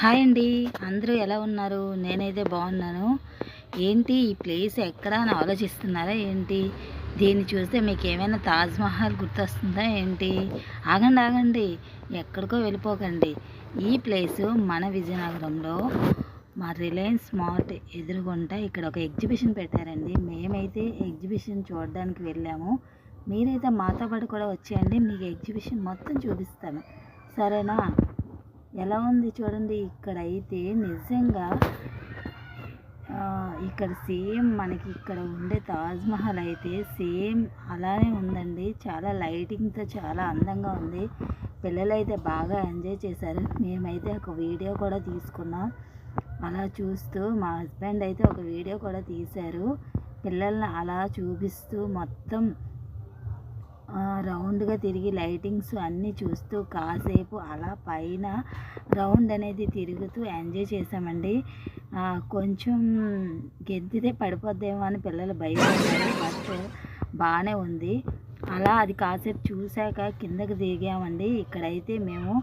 Hi అండి. అందరూ ఎలా ఉన్నారు? నేనైతే బాగున్నాను. ఏంటి? ఈ ప్లేస్ ఎక్కడ అని ఆలోచిస్తున్నారా ఏంటి? దీన్ని చూస్తే మీకు ఏమైనా తాజ్మహల్ గుర్తొస్తుందా ఏంటి? ఆగండి ఆగండి. ఎక్కడికో వెళ్ళిపోకండి. ఈ ప్లేసు మన విజయనగరంలో మా రిలయన్స్ స్మార్ట్ ఎదురుగుంట ఇక్కడ ఒక ఎగ్జిబిషన్ పెట్టారండి. మేమైతే ఎగ్జిబిషన్ చూడడానికి వెళ్ళాము. మీరైతే మాతో పాటు కూడా వచ్చేయండి. మీకు ఎగ్జిబిషన్ మొత్తం చూపిస్తాను. సరేనా? ఎలా ఉంది చూడండి. ఇక్కడ అయితే నిజంగా ఇక్కడ సేమ్ మనకి ఇక్కడ ఉండే తాజ్ మహల్ అయితే సేమ్ అలానే ఉందండి. చాలా లైటింగ్తో చాలా అందంగా ఉంది. పిల్లలు అయితే బాగా ఎంజాయ్ చేశారు. మేమైతే ఒక వీడియో కూడా తీసుకున్నాం. అలా చూస్తూ మా హస్బెండ్ అయితే ఒక వీడియో కూడా తీశారు. పిల్లల్ని అలా చూపిస్తూ మొత్తం రౌండ్గా తిరిగి లైటింగ్స్ అన్నీ చూస్తూ కాసేపు అలా పైన రౌండ్ అనేది తిరుగుతూ ఎంజాయ్ చేసామండి కొంచెం గెద్దితే పడిపోద్దేమో అని పిల్లలు భయపడ్డారు. బట్ బాగానే ఉంది. అలా అది కాసేపు చూశాక కిందకి దిగామండి. ఇక్కడైతే మేము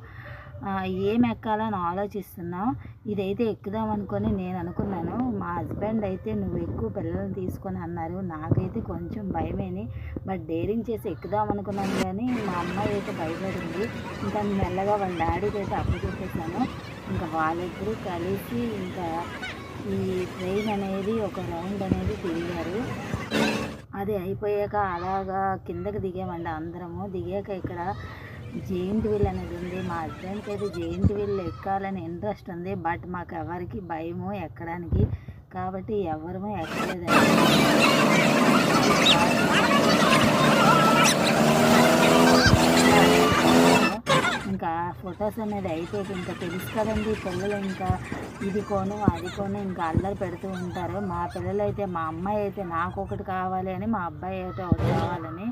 ఏం ఎక్కాలని ఆలోచిస్తున్నావు ఇదైతే ఎక్కుదాం అనుకొని నేను అనుకున్నాను. మా హస్బెండ్ అయితే నువ్వు ఎక్కువ పిల్లల్ని తీసుకొని అన్నారు. నాకైతే కొంచెం భయమేని బట్ డేరింగ్ చేసి ఎక్కుదాం అనుకున్నాను కానీ మా అమ్మాయి అయితే భయపడింది. ఇంకా మెల్లగా వాళ్ళ డాడీకి అయితే అప్పచెప్పేసాను ఇంకా వాళ్ళిద్దరూ కలిసి ఇంకా ఈ ట్రైన్ అనేది ఒక రౌండ్ అనేది తిరిగారు. అది అయిపోయాక అలాగా కిందకి దిగామండి అందరము. దిగాక ఇక్కడ జెయింట్ వీల్ అనేది ఉంది. మా హస్బెండ్కి అయితే జెయింట్ వీల్ ఎక్కాలని ఇంట్రెస్ట్ ఉంది. బట్ మాకు ఎవరికి భయము ఎక్కడానికి కాబట్టి ఎవరము ఎక్కలేదండి. ఇంకా ఫొటోస్ అనేది అయితే ఇంకా తెలుసు కదండి పిల్లలు ఇంకా ఇది కోను అది కోను ఇంకా అల్లరి పెడుతూ ఉంటారు. మా పిల్లలు అయితే మా అమ్మాయి అయితే నాకు ఒకటి కావాలి అని మా అబ్బాయి అయితే ఒకటి కావాలని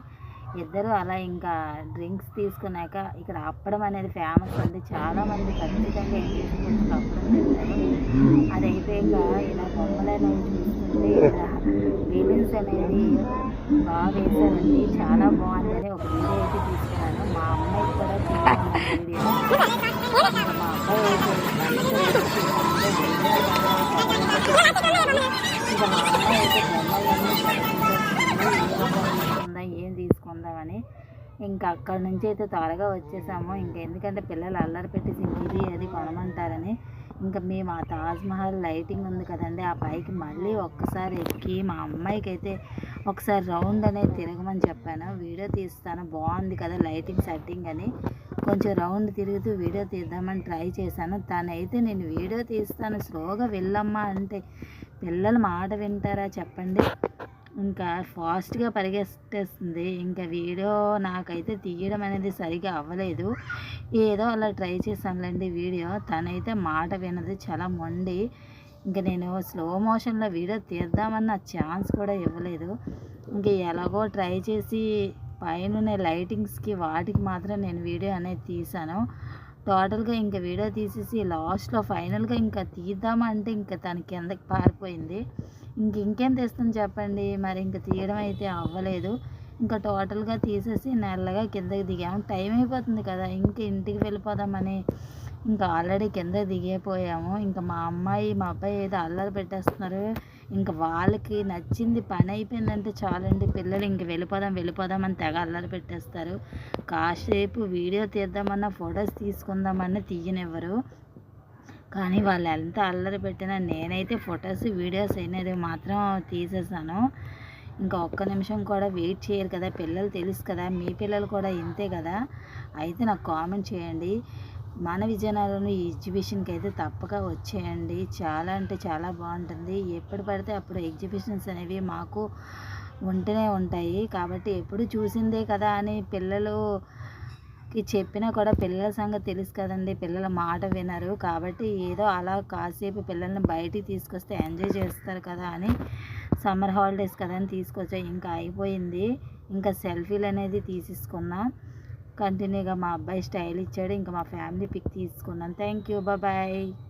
ఇద్దరు అలా ఇంకా డ్రింక్స్ తీసుకున్నాక ఇక్కడ అప్పడం అనేది ఫేమస్ అండి. చాలా మంది ఖచ్చితంగా ఏం చేసుకుంటూ అప్పడం తింటారు అది అయిపోయాక ఇలా బొమ్మలు అనేవి చూస్తుంటే ఇక్కడ బెలూన్స్ అనేది బాగా వేశారండి. చాలా బాగుందని ఒక వీడియో అయితే తీసుకున్నాను. మా అమ్మాయి కూడా వీడియో. మా అబ్బాయి అయితే ఇంకా మా అమ్మాయి అయితే బొమ్మలన్నీ తీసుకుందా ఏం తీసుకుందామని ఇంకా అక్కడ నుంచి అయితే త్వరగా వచ్చేసాము. ఇంకా ఎందుకంటే పిల్లలు అల్లరి పెట్టి ఇది అది కొనమంటారని. ఇంకా మేము ఆ తాజ్మహల్ లైటింగ్ ఉంది కదండి ఆ పైకి మళ్ళీ ఒక్కసారి ఎక్కి మా అమ్మాయికి అయితే ఒకసారి రౌండ్ అనేది తిరగమని చెప్పాను. వీడియో తీస్తాను బాగుంది కదా లైటింగ్ సెట్టింగ్ అని. కొంచెం రౌండ్ తిరుగుతూ వీడియో తీద్దామని ట్రై చేశాను. తనైతే నేను వీడియో తీస్తాను స్లోగా వెళ్ళమ్మా అంటే. పిల్లలు మాట వింటారా చెప్పండి. ఇంకా ఫాస్ట్గా పరిగెత్తేస్తుంది. ఇంకా వీడియో నాకైతే తీయడం అనేది సరిగా అవ్వలేదు. ఏదో అలా ట్రై చేశానులేండి వీడియో. తనైతే మాట వినది చాలా మొండి. ఇంకా నేను స్లో మోషన్లో వీడియో తీద్దామన్న ఛాన్స్ కూడా ఇవ్వలేదు. ఇంక ఎలాగో ట్రై చేసి పైన లైటింగ్స్కి వాటికి మాత్రం నేను వీడియో అనేది తీశాను. టోటల్గా ఇంకా వీడియో తీసేసి లాస్ట్లో ఫైనల్గా ఇంకా తీద్దామంటే ఇంకా తన కిందకి పారిపోయింది. ఇంక ఇంకేం తెస్తాను చెప్పండి? మరి ఇంకా తీయడం అయితే అవ్వలేదు. ఇంకా టోటల్గా తీసేసి నెల్లగా కిందకి దిగాము టైం అయిపోతుంది కదా ఇంక ఇంటికి వెళ్ళిపోదామని ఇంకా ఆల్రెడీ కింద దిగిపోయాము. ఇంకా మా అమ్మాయి మా అబ్బాయి ఏదో అల్లరి పెట్టేస్తున్నారు. ఇంకా వాళ్ళకి నచ్చింది పని అయిపోయిందంటే చాలండి. పిల్లలు ఇంక వెళ్ళిపోదాం వెళ్ళిపోదాం అని తెగ అల్లరి పెట్టేస్తారు. కాసేపు వీడియో తీద్దామన్నా ఫొటోస్ తీసుకుందామన్నా తీయనివ్వరు. కానీ వాళ్ళు ఎంత అల్లరి పెట్టినా నేనైతే ఫొటోస్ వీడియోస్ అయినది మాత్రం తీసేసాను. ఇంకా ఒక్క నిమిషం కూడా వెయిట్ చేయరు కదా. పిల్లలు తెలుసు కదా మీ పిల్లలు కూడా ఇంతే కదా. అయితే నాకు కామెంట్ చేయండి. మన విజయనగరంలో ఈ ఎగ్జిబిషన్కి అయితే తప్పక వచ్చేయండి. చాలా అంటే చాలా బాగుంటుంది. ఎప్పుడు పడితే అప్పుడు ఎగ్జిబిషన్స్ అనేవి మాకు ఉంటూనే ఉంటాయి. కాబట్టి ఎప్పుడు చూసిందే కదా అని పిల్లలుకి చెప్పినా కూడా పిల్లల సంగతి తెలుసు కదండి. పిల్లల మాట వినరు. కాబట్టి ఏదో అలా కాసేపు పిల్లల్ని బయటికి తీసుకొస్తే ఎంజాయ్ చేస్తారు కదా అని సమ్మర్ హాలిడేస్ కదా అని తీసుకొచ్చా ఇంకా అయిపోయింది. ఇంకా సెల్ఫీలు అనేది తీసేసుకున్నాం. కంటిన్యూగా మా అబ్బాయి స్టైల్ ఇచ్చాడు. ఇంకా మా ఫ్యామిలీ పిక్ తీసుకున్నాను. Thank you bye